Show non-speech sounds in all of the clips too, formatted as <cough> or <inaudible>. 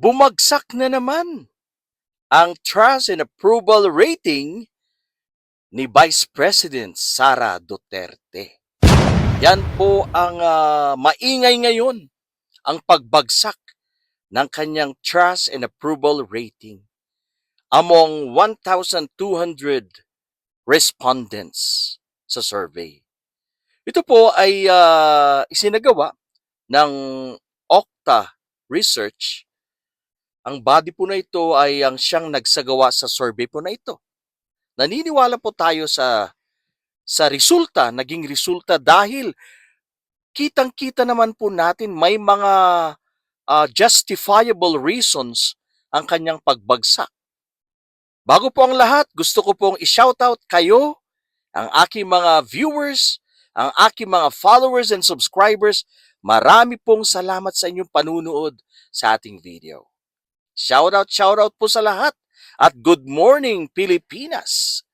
bumagsak na naman ang trust and approval rating ni Vice President Sara Duterte. Yan po ang ah, maingay ngayon, ang pagbagsak ng kanyang trust and approval rating among 1,200 respondents sa survey. Ito po ay ah, isinagawa ng Okta Research. Ang body po na ito ay ang siyang nagsagawa sa survey po na ito. Naniniwala po tayo sa sa resulta, naging resulta dahil kitang-kita naman po natin may mga ah, justifiable reasons ang kanyang pagbagsak. Bago po ang lahat, gusto ko pong i-shoutout kayo, ang aking mga viewers, ang aking mga followers and subscribers. Marami pong salamat sa inyong panunood sa ating video. Shoutout, shoutout po sa lahat. At good morning Pilipinas.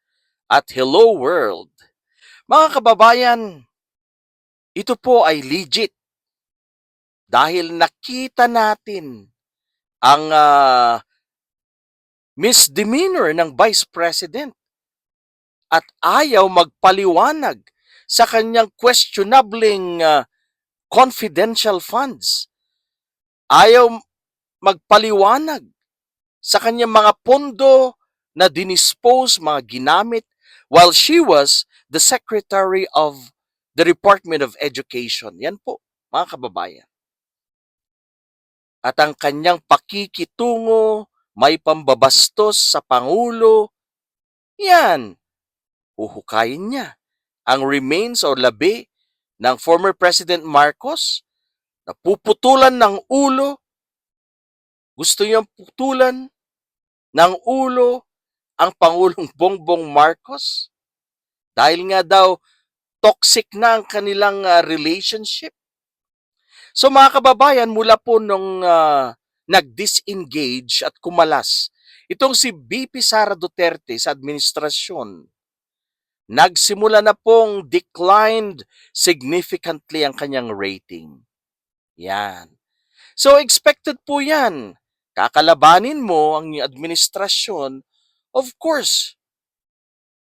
At hello world. Mga kababayan, ito po ay legit. Dahil nakita natin ang ah, misdemeanor ng Vice President at ayaw magpaliwanag sa kanyang questionabling ah, confidential funds. Ayaw magpaliwanag sa kanyang mga pondo na dinispose, mga ginamit while she was the Secretary of the Department of Education. Yan po, mga kababayan. At ang kanyang pakikitungo, may pambabastos sa Pangulo, yan, uhukayin niya. Ang remains o labi ng former President Marcos, napuputulan ng ulo, gusto niyang putulan ng ulo ang Pangulong <laughs> Bongbong Marcos dahil nga daw toxic na ang kanilang ah, relationship. So mga kababayan, mula po nung ah, nag-disengage at kumalas itong si BP Sara Duterte sa administrasyon, nagsimula na pong declined significantly ang kanyang rating. Yan. So expected po yan. Kakalabanin mo ang administrasyon, of course,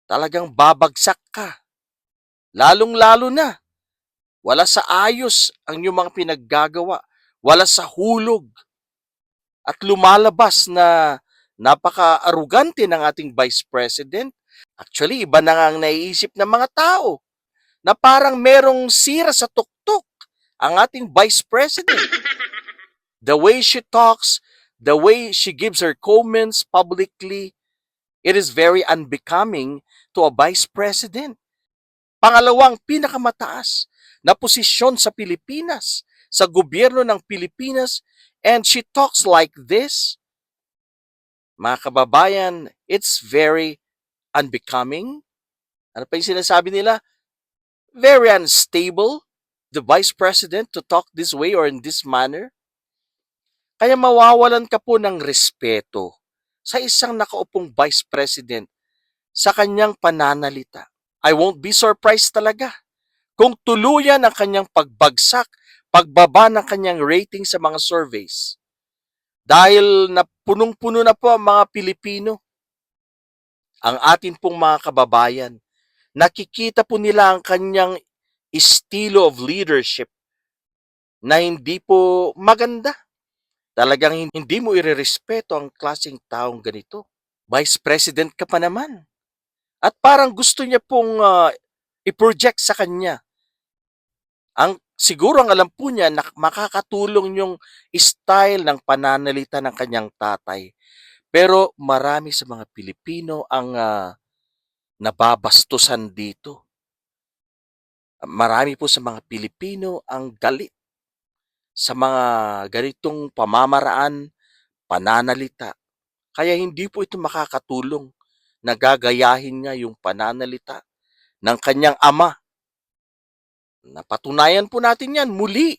talagang babagsak ka. Lalong-lalo na. Wala sa ayos ang iyong mga pinaggagawa. Wala sa hulog. At lumalabas na napaka-arugante ng ating Vice President. Actually, iba na nga ang naiisip ng mga tao na parang merong sira sa tuktok ang ating Vice President. The way she talks, the way she gives her comments publicly, it is very unbecoming to a Vice President. Pangalawang pinakamataas na posisyon sa Pilipinas, sa gobyerno ng Pilipinas, and she talks like this. Mga kababayan, it's very unbecoming. Ano pa yung sinasabi nila? Very unstable. The Vice President to talk this way or in this manner. Kaya mawawalan ka po ng respeto sa isang nakaupong Vice President sa kanyang pananalita. I won't be surprised talaga kung tuluyan ang kanyang pagbagsak, pagbaba ng kanyang rating sa mga surveys. Dahil na punong-puno na po ang mga Pilipino, ang atin pong mga kababayan, nakikita po nila ang kanyang estilo of leadership na hindi po maganda. Talagang hin- hindi mo irerespeto ang klaseng taong ganito. Vice President ka pa naman. At parang gusto niya pong ah, i-project sa kanya. Ang siguro ang alam po niya na makakatulong yung style ng pananalita ng kanyang tatay. Pero marami sa mga Pilipino ang ah, nababastusan dito. Marami po sa mga Pilipino ang galit sa mga ganitong pamamaraan, pananalita. Kaya hindi po ito makakatulong na gagayahin niya yung pananalita ng kanyang ama. Napatunayan po natin yan muli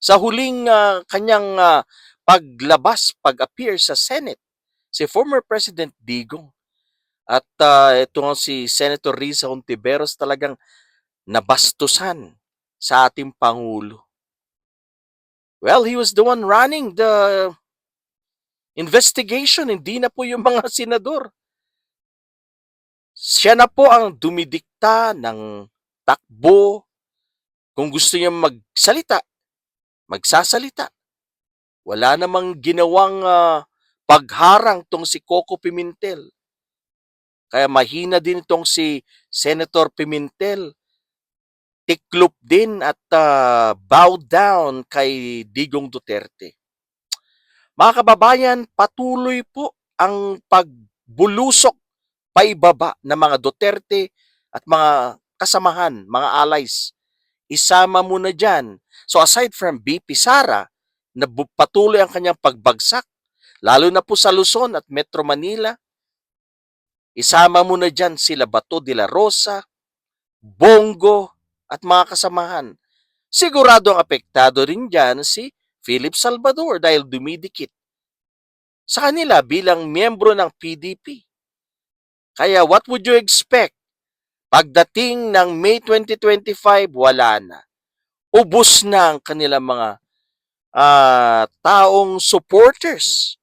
sa huling ah, kanyang ah, paglabas, pag-appear sa Senate, si former President Digong. At ah, ito si Senator Risa Hontiveros talagang nabastusan sa ating Pangulo. Well, he was the one running the investigation, hindi na po yung mga <laughs> senador. Siya na po ang dumidikta ng takbo. Kung gusto niya magsalita, magsasalita. Wala namang ginawang ah, pagharang tong si Coco Pimentel. Kaya mahina din itong si Senator Pimentel. Tiklop din at ah, bow down kay Digong Duterte. Mga kababayan, patuloy po ang pagbulusok paibaba ng mga Duterte at mga kasamahan, mga allies. Isama mo na dyan. So aside from BP Sara, na patuloy ang kanyang pagbagsak, lalo na po sa Luzon at Metro Manila, isama mo na dyan sila Bato de la Rosa, Bongo, at mga kasamahan. Sigurado ang apektado rin dyan si Philip Salvador dahil dumidikit sa kanila bilang miyembro ng PDP. Kaya what would you expect? Pagdating ng May 2025, wala na. Ubus na ang kanilang mga ah, taong supporters.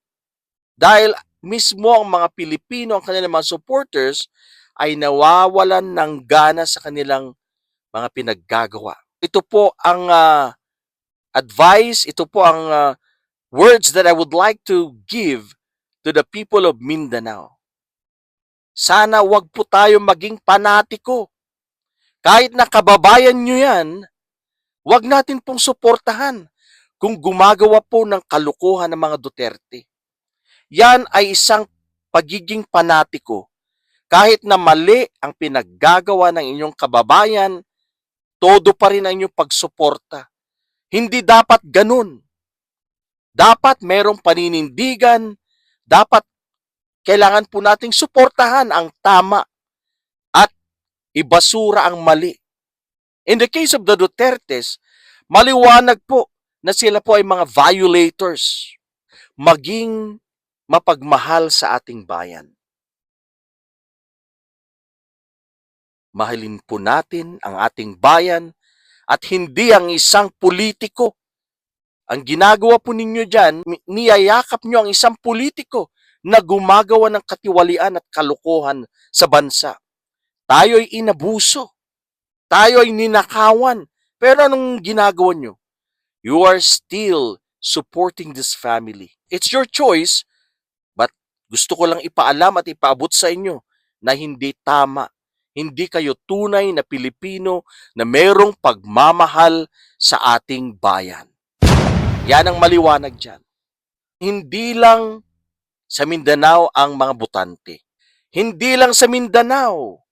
Dahil mismo ang mga Pilipino, ang kanilang mga supporters, ay nawawalan ng gana sa kanilang mga pinaggagawa. Ito po ang ah, advice, ito po ang ah, words that I would like to give to the people of Mindanao. Sana wag po tayo maging panatiko. Kahit na kababayan nyo yan, wag natin pong suportahan kung gumagawa po ng kalukuhan ng mga Duterte. Yan ay isang pagiging panatiko. Kahit na mali ang pinaggagawa ng inyong kababayan, todo pa rin ang inyong pagsuporta. Hindi dapat ganun. Dapat merong paninindigan, dapat kailangan po nating suportahan ang tama at ibasura ang mali. In the case of the Dutertes, maliwanag po na sila po ay mga violators. Maging mapagmahal sa ating bayan. Mahalin po natin ang ating bayan at hindi ang isang politiko. Ang ginagawa po ninyo dyan, niyayakap nyo ang isang politiko na gumagawa ng katiwalian at kalokohan sa bansa. Tayo'y inabuso. Tayo ay ninakawan. Pero anong ginagawa nyo? You are still supporting this family. It's your choice, but gusto ko lang ipaalam at ipaabot sa inyo na hindi tama. Hindi kayo tunay na Pilipino na merong pagmamahal sa ating bayan. Yan ang maliwanag dyan. Hindi lang sa Mindanao ang mga botante. Hindi lang sa Mindanao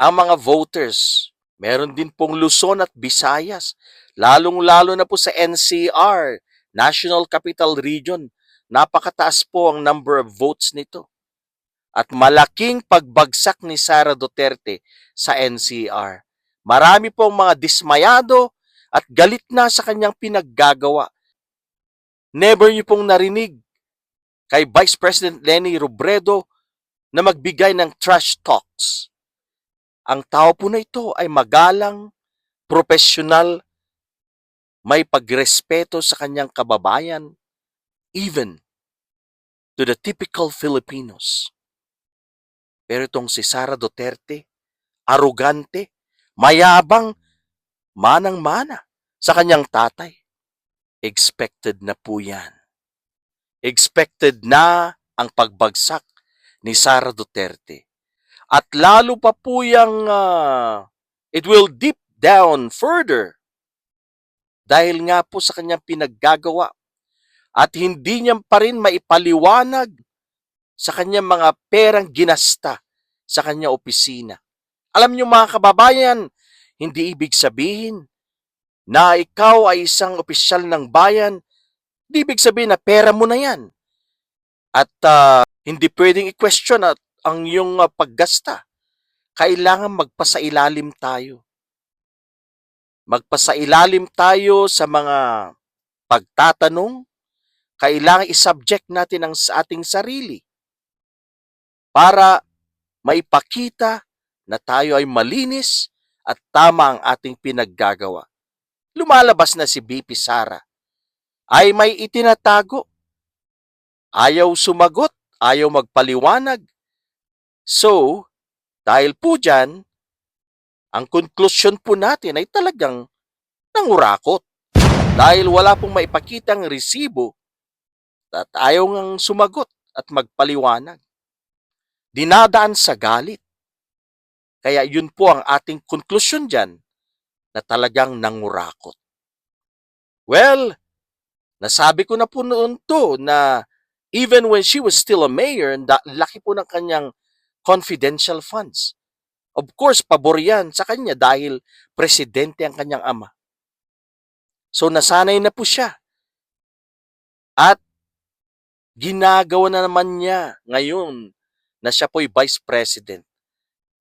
ang mga voters. Meron din pong Luzon at Visayas. Lalong-lalo na po sa NCR, National Capital Region. Napakataas po ang number of votes nito. At malaking pagbagsak ni Sara Duterte sa NCR. Marami pong mga dismayado at galit na sa kanyang pinaggagawa. Never niyo pong narinig kay Vice President Lenny Robredo na magbigay ng trash talks. Ang tao po na ito ay magalang, profesional, may pagrespeto sa kanyang kababayan, even to the typical Filipinos. Pero itong si Sara Duterte, arugante, mayabang, manang-mana sa kanyang tatay. Expected na po yan. Expected na ang pagbagsak ni Sara Duterte. At lalo pa po yung ah, it will deep down further dahil nga po sa kanyang pinaggagawa at hindi niya pa rin maipaliwanag sa kanyang mga perang ginasta sa kanyang opisina. Alam niyo mga kababayan, hindi ibig sabihin na ikaw ay isang opisyal ng bayan, hindi ibig sabihin na pera mo na yan. At ah, hindi pwedeng i-question at ang iyong ah, paggasta. Kailangan magpasailalim tayo. Magpasailalim tayo sa mga pagtatanong. Kailangan isubject natin ang sa ating sarili para maipakita na tayo ay malinis at tama ang ating pinaggagawa. Lumalabas na si BP Sara ay may itinatago. ayaw sumagot, ayaw magpaliwanag. So, dahil po dyan, ang konklusyon po natin ay talagang nangurakot. Dahil wala pong maipakitang resibo at ayaw ngang sumagot at magpaliwanag. Dinadaan sa galit. Kaya yun po ang ating konklusyon dyan na talagang nangurakot. Well, nasabi ko na po noon to na even when she was still a mayor, laki po ng kanyang confidential funds. Of course, pabor yan sa kanya dahil presidente ang kanyang ama. So nasanay na po siya. At ginagawa na naman niya ngayon na siya po'y vice president.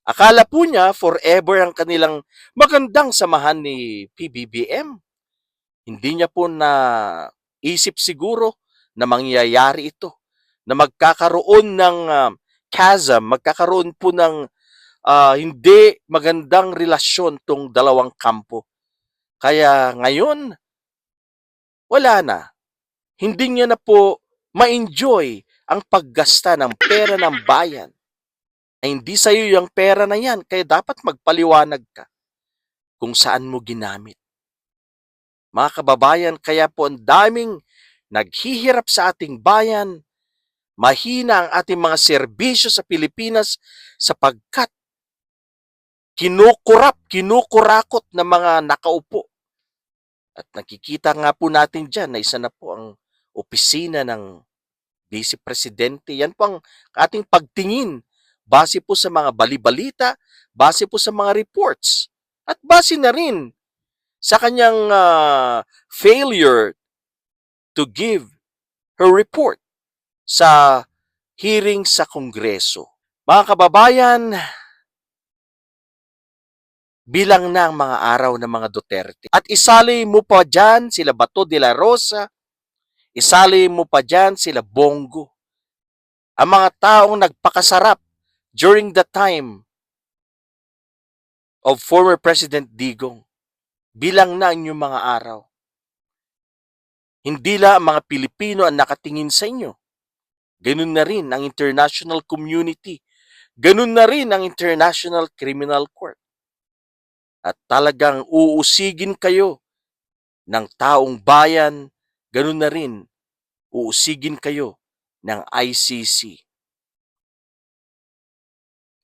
Akala po niya forever ang kanilang magandang samahan ni PBBM. Hindi niya po na isip siguro na mangyayari ito. Na magkakaroon ng ah, chasm, magkakaroon po ng ah, hindi magandang relasyon tong dalawang kampo. Kaya ngayon, wala na. Hindi niya na po ma-enjoy ang paggasta ng pera ng bayan. Ay hindi sa iyo yung pera na yan, kaya dapat magpaliwanag ka kung saan mo ginamit. Mga kababayan, kaya po ang daming naghihirap sa ating bayan, mahina ang ating mga serbisyo sa Pilipinas sapagkat kinukurap, kinukurakot ng mga nakaupo. At nakikita nga po natin dyan na isa na po ang opisina ng Vice Presidente. Yan po ang ating pagtingin base po sa mga balibalita, base po sa mga reports, at base na rin sa kanyang ah, failure to give her report sa hearing sa Kongreso. Mga kababayan, bilang na ang mga araw ng mga Duterte. At isali mo pa dyan sila Bato de la Rosa, isali mo pa dyan sila Bongo. Ang mga taong nagpakasarap during the time of former President Digong. Bilang na ang inyong mga araw. Hindi lang ang mga Pilipino ang nakatingin sa inyo. Ganun na rin ang international community. Ganun na rin ang International Criminal Court. At talagang uusigin kayo ng taong bayan, ganun na rin uusigin kayo ng ICC.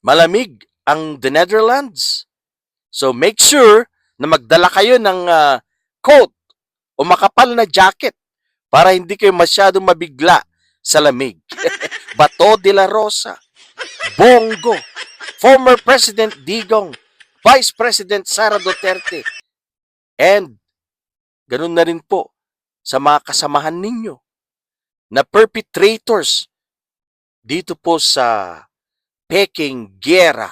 Malamig ang the Netherlands. So make sure na magdala kayo ng ah, coat o makapal na jacket para hindi kayo masyadong mabigla sa lamig. <laughs> Bato de la Rosa, Bongo, former President Digong, Vice President Sara Duterte, and ganun na rin po sa mga kasamahan ninyo na perpetrators dito po sa peking gera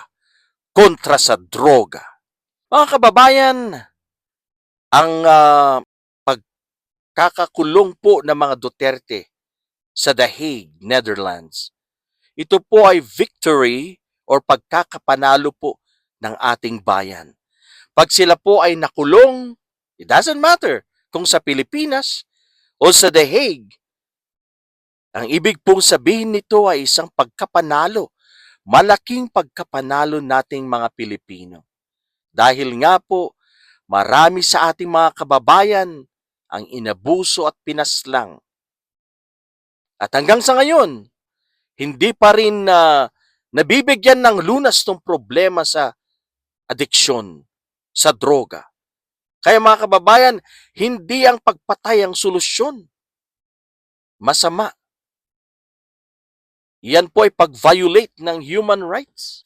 kontra sa droga. Mga kababayan, ang ah, pagkakakulong po ng mga Duterte sa The Hague, Netherlands, ito po ay victory or pagkakapanalo po ng ating bayan. Pag sila po ay nakulong, it doesn't matter kung sa Pilipinas o sa The Hague. Ang ibig pong sabihin nito ay isang pagkapanalo, malaking pagkapanalo nating mga Pilipino. Dahil nga po, marami sa ating mga kababayan ang inabuso at pinaslang. At hanggang sa ngayon, hindi pa rin na nabibigyan ng lunas tong problema sa adiksyon, sa droga. Kaya mga kababayan, hindi ang pagpatay ang solusyon. Masama. Yan po ay pag-violate ng human rights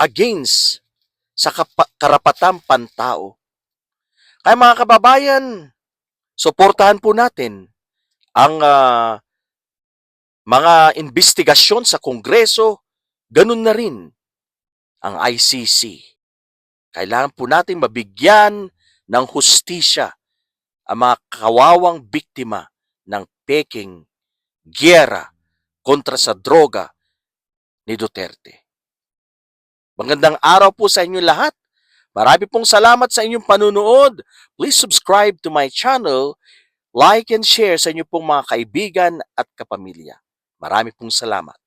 against sa karapatang pantao. Kaya mga kababayan, suportahan po natin ang ah, mga investigasyon sa Kongreso, ganun na rin ang ICC. Kailangan po natin mabigyan ng hustisya ang mga kawawang biktima ng peking, gyera kontra sa droga ni Duterte. Magandang araw po sa inyo lahat. Marami pong salamat sa inyong panunood. Please subscribe to my channel like and share sa inyo pong mga kaibigan at kapamilya. Marami pong salamat.